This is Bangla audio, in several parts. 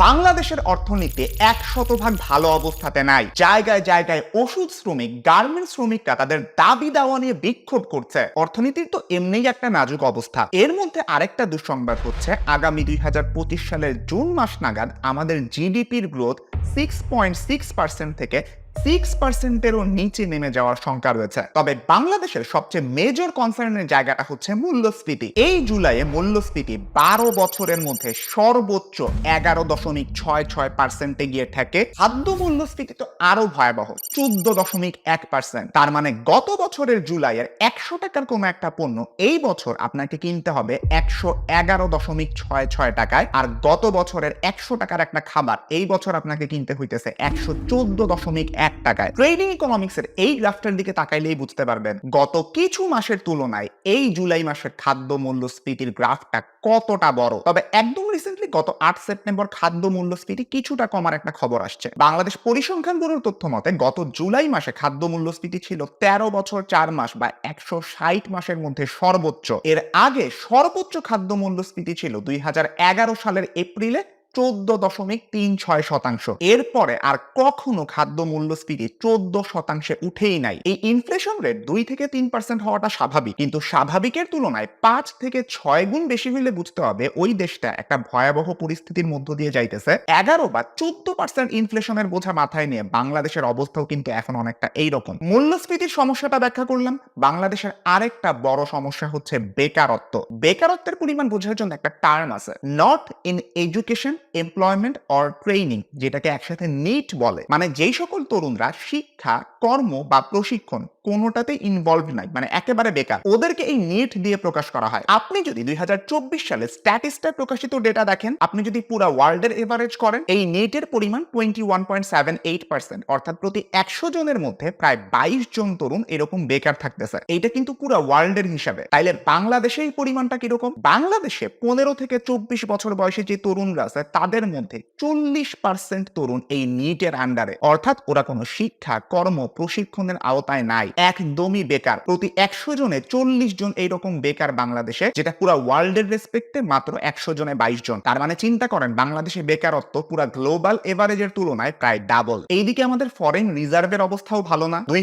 বাংলাদেশের অর্থনীতি এক শতভাগ ভালো অবস্থাতে নাই। জায়গায় জায়গায় ওষুধ শ্রমিক গার্মেন্ট শ্রমিকরা তাদের দাবি দাওয়া নিয়ে বিক্ষোভ করছে। অর্থনীতির তো এমনিই একটা নাজুক অবস্থা। এর মধ্যে আরেকটা দুঃসংবাদ হচ্ছে, আগামী দুই হাজার পঁচিশ সালের জুন মাস নাগাদ আমাদের জিডিপির growth six point six percent থেকে সিক্স পার্সেন্টেরও নিচে নেমে যাওয়ার শঙ্কা রয়েছে। তবে বাংলাদেশের সবচেয়ে মেজর কনসার্নের জায়গাটা হচ্ছে মূল্যস্ফীতি। এই জুলাইয়ে মূল্যস্ফীতি বারো বছরের মধ্যে সর্বোচ্চ এগারো দশমিক ছয় ছয় পার্সেন্টে গিয়ে থাকে। খাদ্য মূল্যস্ফীতি তো আরও ভয়াবহ, চোদ্দ দশমিক এক পার্সেন্ট তার মানে গত বছরের জুলাইয়ের একশো টাকার কোনো একটা পণ্য এই বছর আপনাকে কিনতে হবে একশো এগারো দশমিক ছয় ছয় টাকায়। আর গত বছরের একশো টাকার একটা খাবার এই বছর আপনাকে কিনতে হইতেছে একশো চোদ্দ দশমিক এক টাকায়। ট্রেডিং ইকোনমিক্স এর এই গ্রাফটার দিকে তাকাইলেই বুঝতে পারবেন গত কিছু মাসের তুলনায় এই জুলাই মাসের খাদ্য মূল্যস্ফীতির গ্রাফটা কতটা বড়। তবে একদম রিসেন্টলি গত আট সেপ্টেম্বর খাদ্য মূল্যস্ফীতি কিছুটা কমার একটা খবর আসছে। বাংলাদেশ পরিসংখ্যান ব্যুরোর তথ্য মতে গত জুলাই মাসে খাদ্য মূল্যস্ফীতি ছিল তেরো বছর চার মাস বা একশো ষাট মাসের মধ্যে সর্বোচ্চ। এর আগে সর্বোচ্চ খাদ্য মূল্যস্ফীতি ছিল দুই হাজার এগারো সালের এপ্রিলে চোদ্দ দশমিক তিন ছয় শতাংশ। এরপরে আর কখনো খাদ্য মূল্যস্ফীতি চোদ্দ শতাংশে উঠেই নাই। এই ইনফ্লেশন রেট দুই থেকে তিন পার্সেন্ট হওয়াটা স্বাভাবিক। কিন্তু স্বাভাবিকের তুলনায় পাঁচ থেকে ছয় গুণ বেশি হইলে বুঝতে হবে ওই দেশটা একটা ভয়াবহ পরিস্থিতির মধ্য দিয়ে যাইতেছে। এগারো বা চোদ্দ পার্সেন্ট ইনফ্লেশনের বোঝা মাথায় নিয়ে বাংলাদেশের অবস্থাও কিন্তু এখন অনেকটা এইরকম। মূল্যস্ফীতির সমস্যাটা ব্যাখ্যা করলাম। বাংলাদেশের আরেকটা বড় সমস্যা হচ্ছে বেকারত্ব। বেকারত্বের পরিমাণ বোঝার জন্য একটা টার্ম আছে। Not in education employment or training যেটাকে একসাথে নিট বলে। মানে যেই সকল তরুণরা শিক্ষা কর্ম বা প্রশিক্ষণ কোনোটাতে ইনভলভ নাই মানে একেবারে বেকার। ওদেরকে এই নিট দিয়ে প্রকাশ করা হয়। আপনি যদি দুই হাজার চব্বিশ সালে স্ট্যাটিস্টা প্রকাশিত ডেটা দেখেন, আপনি যদি পুরো ওয়ার্ল্ডের এভারেজ করেন, এই নেটের পরিমাণ twenty one point seven eight percent অর্থাৎ প্রতি একশো জনের মধ্যে প্রায় বাইশ জন তরুণ এরকম বেকার থাকতেছে। এইটা কিন্তু পুরো ওয়ার্ল্ডের হিসাবে। তাইলে বাংলাদেশে এই পরিমাণটা কীরকম? বাংলাদেশে পনেরো থেকে চব্বিশ বছর বয়সে যে তরুণরা আছে, তাদের মধ্যে চল্লিশ পার্সেন্ট তরুণ এই নিটের আন্ডারে অর্থাৎ ওরা কোনো শিক্ষা, কর্ম প্রশিক্ষণের আওতায় নাই। একদমই বেকার। প্রতি একশো জনে চল্লিশ জন এইরকম বেকার বাংলাদেশে, যেটা পুরো ওয়ার্ল্ডের রেসপেক্টে মাত্র একশো জনে বাইশ জন। তার মানে চিন্তা করেন, বাংলাদেশে বেকারত্ব পুরো গ্লোবাল এভারেজের তুলনায় প্রায় ডাবল এইদিকে আমাদের ফরেন রিজার্ভের অবস্থাও ভালো না। দুই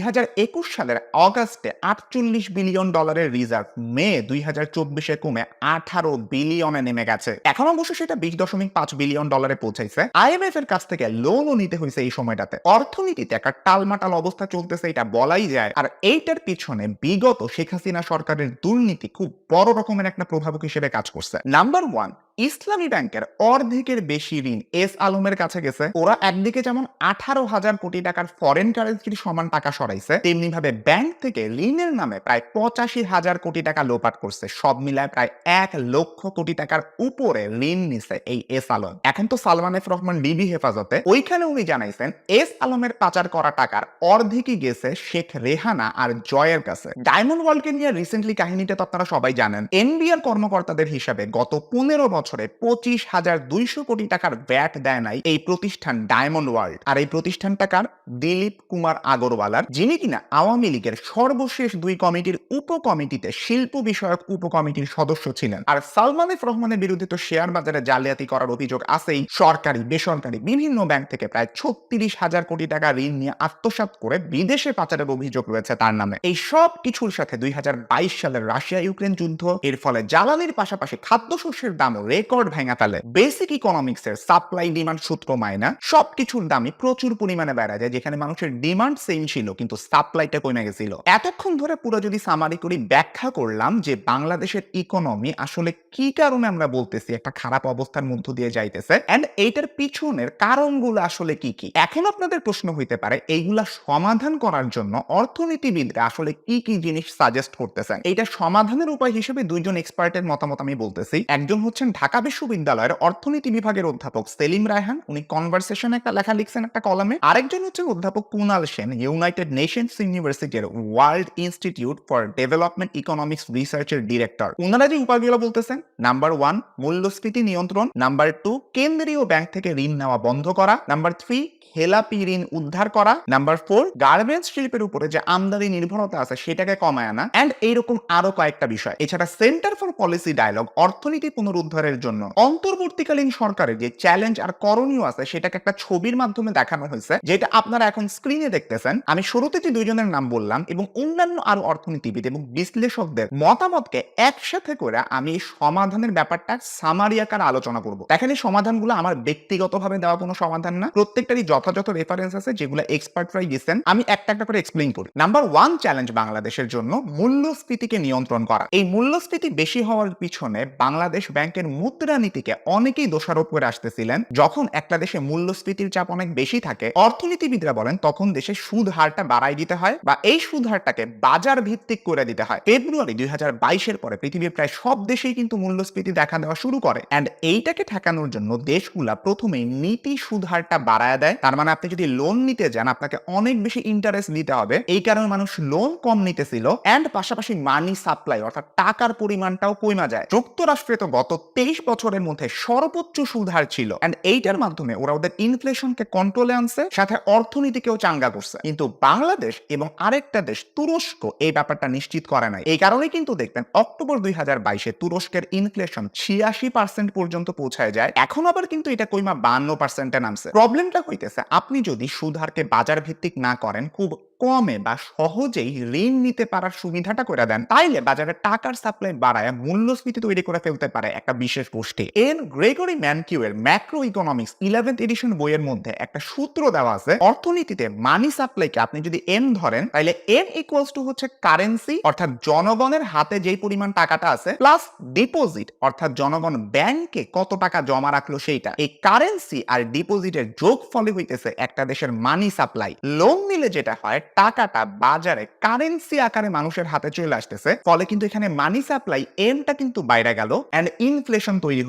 সালের অগাস্টে আটচল্লিশ বিলিয়ন ডলারের রিজার্ভ মে দুই হাজার চব্বিশে কমে আঠারো বিলিয়নে নেমে গেছে। এখন অবশ্য সেটা বিশ দশমিক পাঁচ বিলিয়ন ডলারে পৌঁছাইছে। আইএমএফ এর কাছ থেকে লোনও নিতে হয়েছে এই সময়টাতে। অর্থনীতিতে একটা টালমাটাল অবস্থা চলতেছে, এটা বলাই যায়। আর এইটার পিছনে বিগত শেখ হাসিনা সরকারের দুর্নীতি খুব বড় রকমের একটা প্রভাবক হিসেবে কাজ করছে। নাম্বার ওয়ান ইসলামী ব্যাংকের অর্ধেকের বেশি ঋণ এস আলমের কাছে গেছে। ওরা একদিকে যেমন আঠারো হাজার কোটি টাকার ফরেন কারেন্সির সমান টাকা সরাইছে তেমনি ভাবে ব্যাংক থেকে ঋণের নামে প্রায় পঁচাশি হাজার কোটি টাকা লোপাট করছে। সব মিলায় প্রায় এক লক্ষ কোটি টাকার উপরে ঋণ নিছে এই এস আলম। এখন তো সালমান এফ রহমান ডিবি হেফাজতে। ওইখানে উনি জানাইছেন, এস আলমের পাচার করা টাকার অর্ধেকই গেছে শেখ রেহানা আর জয়ের কাছে। ডায়মন্ড ওয়ার্ল্ডকে নিয়ে রিসেন্টলি কাহিনীটা তো আপনারা সবাই জানেন। এনবিআর কর্মকর্তাদের হিসাবে গত পনেরো বছরে পঁচিশ হাজার দুইশো কোটি টাকার ব্যাট দেয় নাই এই প্রতিষ্ঠান ডায়মন্ড ওয়ার্ল্ড। আর এই প্রতিষ্ঠান টাকার দিলীপ কুমার আগরওয়ালার, যিনি কিনা আওয়ামী লীগের সর্বশেষ দুই কমিটির উপ কমিটিতে শিল্প বিষয়ক উপ কমিটির সদস্য ছিলেন। আর সালমান এফ রহমানের বিরুদ্ধে তো শেয়ার বাজারে জালিয়াতি করার অভিযোগ আছেই। সরকারি, বেসরকারি বিভিন্ন ব্যাংক থেকে প্রায় ছত্রিশ হাজার কোটি টাকা ঋণ নিয়ে আত্মসাৎ করে বিদেশে পাচারের অভিযোগ রয়েছে তার নামে। এই সব কিছুর সাথে দুই হাজার বাইশ সালের রাশিয়া ইউক্রেন যুদ্ধ, এর ফলে জ্বালানির পাশাপাশি খাদ্যশস্যের দামও রেকর্ড ভেঙে ফেলে। বেসিক ইকোনমিক্স এর সাপ্লাই ডিমান্ড সূত্র মায়না সবকিছুর দামই প্রচুর পরিমাণে বেড়া যায়, যেখানে মানুষের ডিমান্ড সেম ছিল, কিন্তু সাপ্লাইটা কমে গেছিল। এতক্ষণ ধরে পুরো যদি সামারি করি, ব্যাখ্যা করলাম যে বাংলাদেশের ইকোনমি আসলে কি কারণে আমরা বলতেছি, একটা খারাপ অবস্থার মধ্য দিয়ে যাইতেছে এন্ড এইটার পিছনের কারণগুলো আসলে কি কি? এখন আপনাদের প্রশ্ন হইতে পারে, এইগুলা সমাধান করার জন্য অর্থনীতিবিদরা আসলে কি কি জিনিস সাজেস্ট করতেছেন? এইটা সমাধানের উপায় হিসেবে দুইজন এক্সপার্টের মতামত আমি বলতেছি। একজন হচ্ছেন ঢাকা বিশ্ববিদ্যালয়ের অর্থনীতি বিভাগের অধ্যাপক সেলিম রায়হান, উনি কনভারসেশন একটা লেখা লিখছেন একটা কলমে। আরেকজন হচ্ছেন অধ্যাপক কুনাল সেন ইউনাইটেড নেশনস ইউনিভার্সিটির World Institute for Development Economics রিসার্চের ডিরেক্টর ওনারা যে উপায়গুলো বলতেছেন নাম্বার ওয়ান মূল্যস্ফীতি নিয়ন্ত্রণ নাম্বার টু কেন্দ্রীয় ব্যাংক থেকে ঋণ নেওয়া বন্ধ করা নাম্বার থ্রি খেলাপি ঋণ উদ্ধার করা নাম্বার ফোর গার্মেন্টস শিল্পের উপরে যে আমদানি নির্ভরতা আছে সেটাকে কমায় আনা অ্যান্ড এইরকম আরও কয়েকটা বিষয়। এছাড়া সেন্টার ফর পলিসি ডায়ালগ অর্থনীতি পুনরুদ্ধারের সরকারের জন্য। অন্তর্বর্তীকালীন সরকারের যে চ্যালেঞ্জ আর করণীয় আছে, সেটাকে একটা ছবির মাধ্যমে দেখানো হয়েছে, যেটা আপনারা এখন স্ক্রিনে দেখতেছেন। আমি শুরুতে যে দুইজনের নাম বললাম এবং অন্যান্য আরও অর্থনীতিবিদ এবং বিশ্লেষকদের মতামতকে একসাথে করে আমি সমাধানের ব্যাপারটা সামারি আকার আলোচনা করব। দেখেন, এই সমাধানগুলো আমার ব্যক্তিগতভাবে দেওয়া কোনো সমাধান না। প্রত্যেকটারই যথাযথ রেফারেন্স আছে, যেগুলো এক্সপার্টরাই দিচ্ছেন। আমি একটা একটা করে এক্সপ্লেইন করি। নাম্বার ওয়ান চ্যালেঞ্জ বাংলাদেশের জন্য, মূল্যস্ফীতিকে নিয়ন্ত্রণ করা। এই মূল্যস্ফীতি বেশি হওয়ার পিছনে বাংলাদেশ ব্যাংকের মুদ্রানীতিকে অনেকেই দোষারোপ করে আসতেছিলেন। যখন একটা দেশে মূল্যস্ফীতির চাপ অনেক বেশি থাকে, অর্থনীতিবিদরা বলেন, তখন দেশে সুদ হারটা বাড়াই দিতে হয় বা এই সুদ হারটাকে বাজার ভিত্তিক করে দিতে হয়। ফেব্রুয়ারি দুই হাজার বাইশের পরে পৃথিবীর প্রায় সব দেশেই কিন্তু মূল্যস্ফীতি দেখা দেওয়া শুরু করে। অ্যান্ড এইটাকে ঠেকানোর জন্য দেশগুলা প্রথমেই নীতি সুদ হারটা বাড়ায় দেয়। তার মানে আপনি যদি লোন নিতে যান, আপনাকে অনেক বেশি ইন্টারেস্ট দিতে হবে। এই কারণে মানুষ লোন কম নিতেছিল। অ্যান্ড পাশাপাশি মানি সাপ্লাই অর্থাৎ টাকার পরিমাণটাও কমা যায়। যুক্তরাষ্ট্রে তো গত তেইশ বছরের মধ্যে সর্বোচ্চ সুধার ছিল। অ্যান্ড এইটার মাধ্যমে ওরা ওদের ইনফ্লেশনকে কন্ট্রোলে আনছে, সাথে অর্থনীতিকেও চাঙ্গা করছে কিন্তু বাংলাদেশ এবং আরেকটা দেশ, তুরস্ক, এই ব্যাপারটা নিশ্চিত করে নাই। এই কারণে কিন্তু দেখবেন, অক্টোবর দুই হাজার বাইশে তুরস্কের ইনফ্লেশন ছিয়াশি পার্সেন্ট পর্যন্ত পৌঁছায় যায়। এখন আবার কিন্তু এটা কইমা বান্ন পার্সেন্টে নামছে। প্রবলেমটা হইতেছে, আপনি যদি সুধারকে বাজার ভিত্তিক না করেন, খুব কমে বা সহজেই ঋণ নিতে পারার সুবিধাটা করে দেন, তাইলে বাজারে টাকার সাপ্লাই বাড়ায়, মূল্যস্ফীতি তৈরি করে ফেলতে পারে একটা বিশেষ গোষ্ঠী। এর গ্রেগরি ম্যানকিউ এর ম্যাক্রো ইকোনমিক্স ইলেভেন্থ এডিশন বইয়ের মধ্যে একটা সূত্র দেওয়া আছে, অর্থনীতিতে মানি সাপ্লাইকে আপনি যদি এম ধরেন তাহলে এম ইকুয়ালস টু হচ্ছে কারেন্সি অর্থাৎ জনগণের হাতে যেই পরিমাণ টাকাটা আছে প্লাস ডিপোজিট অর্থাৎ জনগণ ব্যাংকে কত টাকা জমা রাখল সেইটা। এই কারেন্সি আর ডিপোজিটের যোগ ফলে হইতেছে একটা দেশের মানি সাপ্লাই লোন নিলে যেটা হয় টাকাটা বাজারে কারেন্সি আকারে মানুষের হাতে চলে আসতেছে। ফলে কিন্তু এখানে মানি সাপ্লাই এমটা কিন্তু বাইরে গেল অ্যান্ড ইনফ্লেশন তৈরি